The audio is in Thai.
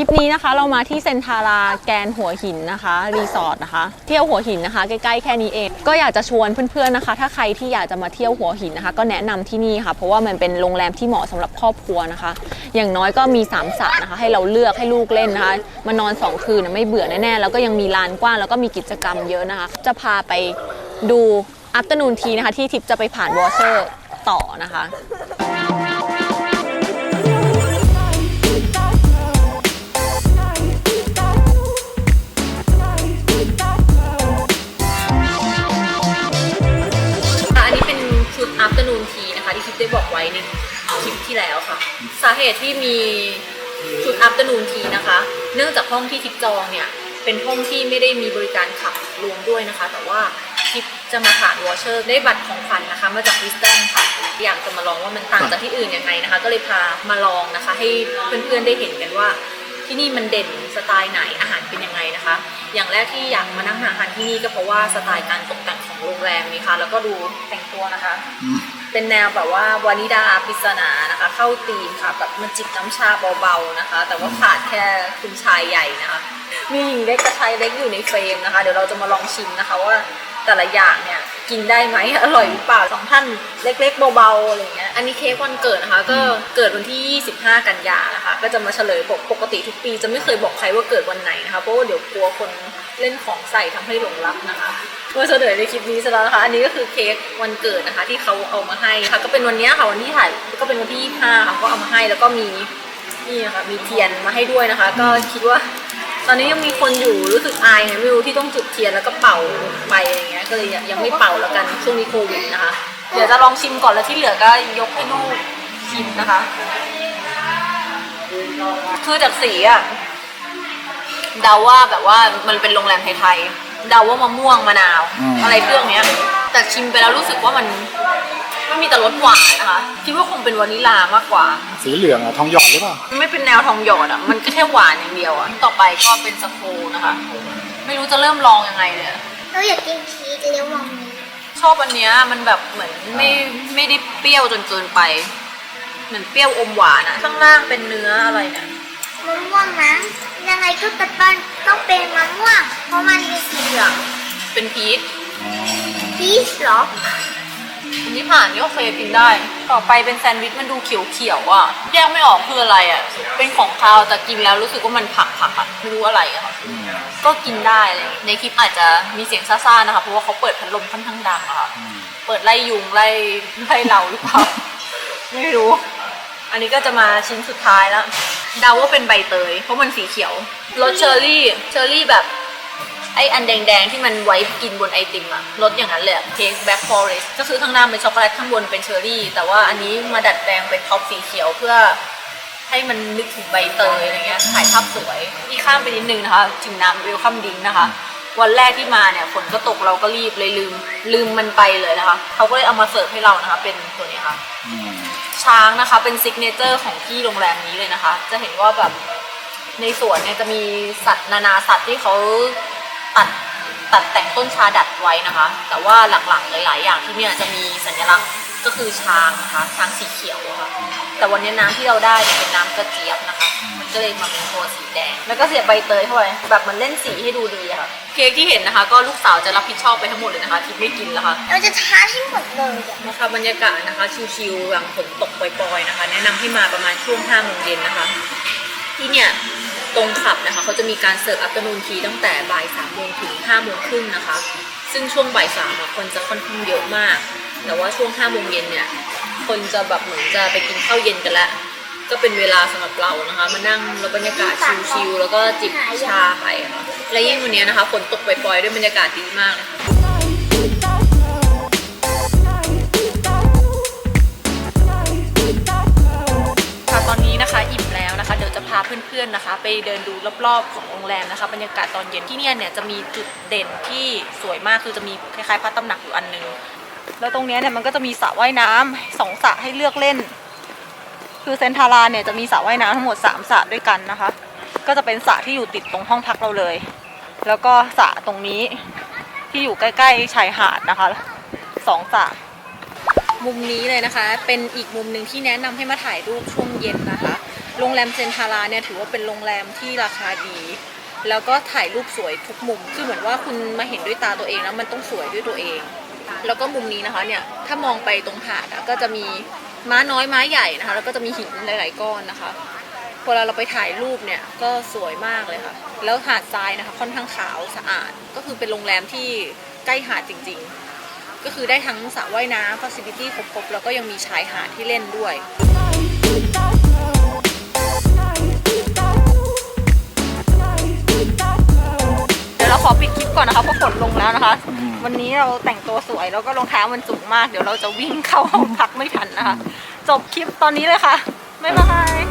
คลิปนี้นะคะเรามาที่เซนทาราแกนหัวหินนะคะรีสอร์ทนะคะ เที่ยวหัวหินนะคะใกล้ๆแค่นี้เอง ก็อยากจะชวนเพื่อนๆนะคะ ถ้าใครที่อยากจะมาเที่ยวหัวหินนะคะ ก็แนะนำที่นี่ค่ะ เพราะว่ามันเป็นโรงแรมที่เหมาะสำหรับครอบครัวนะคะ อย่างน้อยก็มี3ามสระนะคะ ให้เราเลือกให้ลูกเล่นนะคะมานอน 2 คืนไม่เบื่อแน่ๆแล้วก็ยังมีลานกว้างแล้วก็มีกิจกรรมเยอะนะคะ จะพาไปดูอั t เ r n นูนทีนะคะ ที่ทิปจะไปผ่านวอเชอร์ต่อนะคะ ในคลิปที่แล้วค่ะ สาเหตุที่มีชุด afternoon tea นะคะ เนื่องจากห้องที่ทิปจองเนี่ยเป็นห้องที่ไม่ได้มีบริการขับรวมด้วยนะคะ แต่ว่าทิปจะมาผ่านวอเชอร์ได้บัตรของขวัญนะคะ มาจากวิสตันค่ะ อยากจะมาลองว่ามันต่างจากที่อื่นยังไงนะคะ ก็เลยพามาลองนะคะ ให้เพื่อนๆได้เห็นกันว่า ที่นี่มันเด่นสไตล์ไหนอาหารเป็นยังไงนะคะ อย่างแรกที่อยากมานั่งหาอาหารที่นี่ก็เพราะว่าสไตล์การตกแต่งของโรงแรมนี่ค่ะแล้วก็ดูแต่งตัวนะคะ เป็นแนวแบบว่าวานิดาปริศนานะคะ เข้าตีมค่ะแบบมันจิบน้ำชาเบาๆนะคะ แต่ว่าขาดแค่คุณชายใหญ่นะคะมีหญิงเล็กกับชายเล็กอยู่ในเฟรมนะคะ เดี๋ยวเราจะมาลองชิมนะคะว่า แต่ละอย่างเนี่ยกินได้ไหมอร่อยหรือเปล่าสองท่านเล็กๆเบาๆอะไรเงี้ยอันนี้เค้กวันเกิดนะคะก็เกิดวันที่ 25 กันยานะคะ ก็จะมาเฉลยบอกปกติทุกปีจะไม่เคยบอกใครว่าเกิดวันไหนนะคะเพราะว่าเดี๋ยวกลัวคนเล่นของใส่ทำให้หลงรักนะคะเมื่อเฉลยในคลิปนี้ซะแล้วนะคะอันนี้ก็คือเค้กวันเกิดนะคะ ที่เขาเอามาให้ค่ะก็เป็นวันเนี้ยค่ะวันที่ถ่ายก็เป็นวันที่25ค่ะก็เอามาให้แล้วก็มีนี่นะคะมีเทียนมาให้ด้วยนะคะ ก็คิดว่า ตอนนี้ยังมีคนอยู่รู้สึกอายไงไม่รู้ที่ต้องจุดเทียนแล้วก็เป่าไปอะไรเงี้ยก็เลยยังไม่เป่าแล้วกันช่วงนี้โควิดนะคะ เดี๋ยวจะลองชิมก่อนแล้วที่เหลือก็ยกให้ลูกชิมนะคะ คือจากสีอะเดาว่าแบบว่ามันเป็นโรงแรมไทยๆเดาว่ามะม่วงมะนาว อืม อะไรเครื่องเนี้ย แต่ชิมไปแล้วรู้สึกว่ามัน มันมีแต่รสหวานนะคะคิดว่าคงเป็นวานิลามากกว่า สีเหลืองอะทองหยอดหรือเปล่ามันไม่เป็นแนวทองหยอดอะมันก็แค่หวานอย่างเดียวอะต่อไปก็เป็นสโคนะคะ ไม่รู้จะเริ่มลองยังไงเลยอะเราอยากกินชีสเลี้ยววังนี้ชอบอันเนี้ยมันแบบเหมือนไม่ไม่ได้เปรี้ยวจนเกินไป เหมือนเปรี้ยวอมหวานอะข้างล่างเป็นเนื้ออะไรเนี่ยมะม่วงนะยังไงก็ตะปันต้องเป็นมะม่วง เพราะมันมีสีเหลืองเป็นพีชพีชเหรอ อันนี้ผ่านนี่โอเคกินได้ ต่อไปเป็นแซนด์วิชมันดูเขียวๆอะแยกไม่ออกคืออะไรอะ เป็นของคาวแต่กินแล้วรู้สึกว่ามันผักผักอะไม่รู้อะไรอะค่ะ ก็กินได้เลย ในคลิปอาจจะมีเสียงซ่าๆนะคะเพราะว่าเขาเปิดพัดลมค่อนข้างดังอะค่ะ เปิดไล่ยุงไล่ไล่เราหรือเปล่า ไม่รู้ อันนี้ก็จะมาชิ้นสุดท้ายแล้วเดาว่าเป็นใบเตยเพราะมันสีเขียวรสเชอร์รี่เชอร์รี่แบบ ไออันแดงๆที่มันไว้กินบนไอติมอะรสอย่างนั้นเลยเค้กแบ็คฟอเรสก็คือข้างหน้าเป็นช็อกโกแลตข้างบนเป็นเชอร์รี่ แต่ว่าอันนี้มาดัดแปลงเป็นท็อปสีเขียวเพื่อให้มันนึกถึงใบเตยอะไรเงี้ยถ่ายภาพสวยนี่ข้ามไปนิดนึงนะคะถึงน้ำเวลคัมดิงนะคะ วันแรกที่มาเนี่ยฝนก็ตกเราก็รีบเลยลืมลืมมันไปเลยนะคะเขาก็เลยเอามาเสิร์ฟให้เรานะคะ เป็นตัวนี้ค่ะช้างนะคะเป็นซิกเนเจอร์ของที่โรงแรมนี้เลยนะคะ จะเห็นว่าแบบในสวนเนี่ยจะมีสัตว์นานาสัตว์ที่เขา ตัดตัดแต่งต้นชาดัดไว้นะคะ แต่ว่าหลักๆหลายๆอย่างที่เนี่ยจะมีสัญลักษณ์ก็คือช้างนะคะช้างสีเขียวอะค่ะแต่วันนี้น้ำที่เราได้เนี่ยเป็นน้ำกระเจี๊ยบนะคะ มันก็เลยมาเป็นตัวสีแดง แล้วก็เสียบใบเตยเข้าไปแบบมันเล่นสีให้ดูดีอะค่ะ เค้กที่เห็นนะคะ ก็ลูกสาวจะรับผิดชอบไปทั้งหมดเลยนะคะทิพย์ไม่กินแล้วค่ะเราจะทานให้หมดเลยอะนะคะบรรยากาศนะคะชิวๆหลังฝนตกปล่อยๆนะคะ แนะนำให้มาประมาณช่วง5โมงเย็นนะคะ ที่เนี่ย ตรงขับนะคะเขาจะมีการเสิร์ฟอัปเตอร์นูนทีตั้งแต่บ่าย3โมงถึง5โมงครึ่งนะคะ ซึ่งช่วงบ่ายสามคนจะค่อนข้างเยอะมาก แต่ว่าช่วง5โมงเย็นเนี่ยคนจะแบบเหมือนจะไปกินข้าวเย็นกันแล้วก็เป็นเวลาสำหรับเรานะคะ มานั่งแล้วบรรยากาศชิลๆแล้วก็จิบชาไปะค่ะและยิ่งวันนี้นะคะฝนตกปล่อยๆด้วยบรรยากาศดีมากเลยค่ะค่ะ เดินดูรอบๆของโรงแรมนะคะบรรยากาศตอนเย็นที่เนี่ยเนี่ยจะมีจุดเด่นที่สวยมากคือจะมีคล้ายๆพระตำหนักอยู่อันหนึงแล้วตรงเนี้ยเนี่ยมันก็จะมีสระว่ายน้ำสองสระให้เลือกเล่น คือเซนทาราเนี่ยจะมีสระว่ายน้ำทั้งหมดสามสระด้วยกันนะคะ ก็จะเป็นสระที่อยู่ติดตรงห้องพักเราเลย แล้วก็สระตรงนี้ที่อยู่ใกล้ๆชายหาดนะคะสองสระมุมนี้เลยนะคะ เป็นอีกมุมหนึ่งที่แนะนำให้มาถ่ายรูปช่วงเย็นนะคะ โรงแรมเซนทาราเนี่ยถือว่าเป็นโรงแรมที่ราคาดี แล้วก็ถ่ายรูปสวยทุกมุม คือเหมือนว่าคุณมาเห็นด้วยตาตัวเองแล้วมันต้องสวยด้วยตัวเอง แล้วก็มุมนี้นะคะเนี่ยถ้ามองไปตรงหาดอะก็จะมีม้าน้อยม้าใหญ่นะคะ แล้วก็จะมีหินหลาย ๆ ก้อนนะคะพอเราเราไปถ่ายรูปเนี่ยก็สวยมากเลยค่ะ แล้วหาดทรายนะคะค่อนข้างขาวสะอาด ก็คือเป็นโรงแรมที่ใกล้หาดจริง ๆ ก็คือได้ทั้งสระว่ายน้ำฟัซิลิตี้ครบ ๆ แล้วก็ยังมีชายหาดที่เล่นด้วย ก่อนนะคะเพราะฝนลงแล้วนะคะ วันนี้เราแต่งตัวสวยแล้วก็รองเท้ามันสูงมาก เดี๋ยวเราจะวิ่งเข้าห้องพักไม่ทันนะคะ จบคลิปตอนนี้เลยค่ะบ๊ายบาย